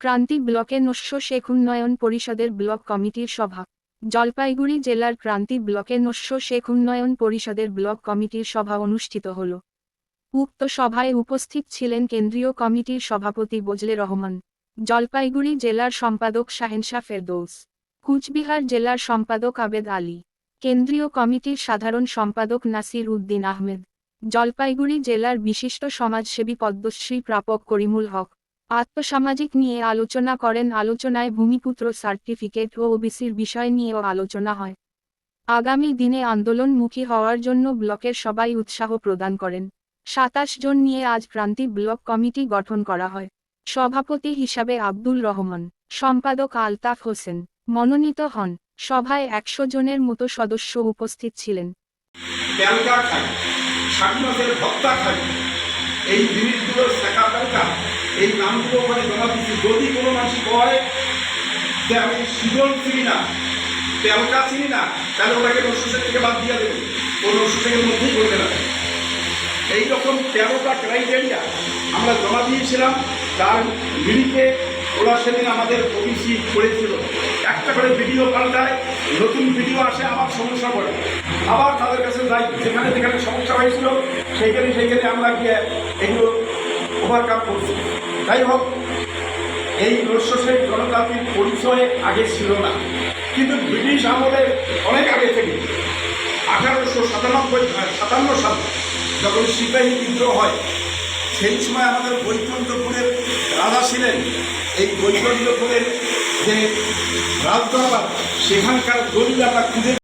ক্রান্তি ব্লকে নস্য শেখ উন্নয়ন পরিষদের ব্লক কমিটির সভা। জলপাইগুড়ি জেলার ক্রান্তি ব্লকে নস্য শেখ উন্নয়ন পরিষদের ব্লক কমিটির সভা অনুষ্ঠিত হল। উক্ত সভায় উপস্থিত ছিলেন কেন্দ্রীয় কমিটির সভাপতি বজলে রহমান, জলপাইগুড়ি জেলার সম্পাদক শাহেনশা ফেরদৌস, কুচবিহার জেলার সম্পাদক আবেদ আলী, কেন্দ্রীয় কমিটির সাধারণ সম্পাদক নাসির উদ্দিন আহমেদ, জলপাইগুড়ি জেলার বিশিষ্ট সমাজসেবী পদ্মশ্রী প্রাপক করিমুল হক আত্মসামাজিক নিয়ে আলোচনা করেন, আলোচনায় ভূমিপুত্র সার্টিফিকেট ও ওবিসির বিষয় নিয়েও আলোচনা হয়। আগামী দিনে আন্দোলনমুখী হওয়ার জন্য ব্লকের সবাই উৎসাহ প্রদান করেন। সাতাশ জন নিয়ে আজ ক্রান্তি ব্লক কমিটি গঠন করা হয়। সভাপতি হিসাবে আব্দুল রহমান, সম্পাদক আলতাফ হোসেন, মনোনীত হন। সভায় একশো জনের মতো সদস্য উপস্থিত ছিলেন। এই জিনিসগুলো শেখা দরকার। এই নামগুলো ওখানে জমা দিচ্ছি যদি কোনো মানুষ কয় যে আমি সুজন চিনি না তেলকা চিনি না, তাহলে ওটাকে নসুসের থেকে বাদ দিয়ে দেবে। ও নসুসের মধ্যেই করবে না। এইরকম তেরোটা ক্রাইটেরিয়া আমরা জমা দিয়েছিলাম। তার মিলিকে ওরা সেদিন আমাদের ওবিসি করেছিল। করে ভিডিও পাল্টায় নতুন ভিডিও আসে, আবার সমস্যা পড়ে আবার তাদের কাছে যাই, যেখানে যেখানে সমস্যা হয়েছিল, সেইখানে সেইখানে আমরা গিয়ে এগুলো ওভারকাম করছি। যাই হোক, এই রস্যসের জনজাতির পরিচয় আগে ছিল না। কিন্তু ব্রিটিশ আমলে অনেক আগে থেকে, আঠারোশো সাতানব্বই সাতান্ন সাল যখন সিপাহী বিদ্রোহ হয়, সেই সময় আমাদের বৈকুণ্ঠপুরের রাজা ছিলেন। এই বৈকুণ্ঠপুরের যে রাজদরবার সেখানকার দলিল আমরা খুঁজে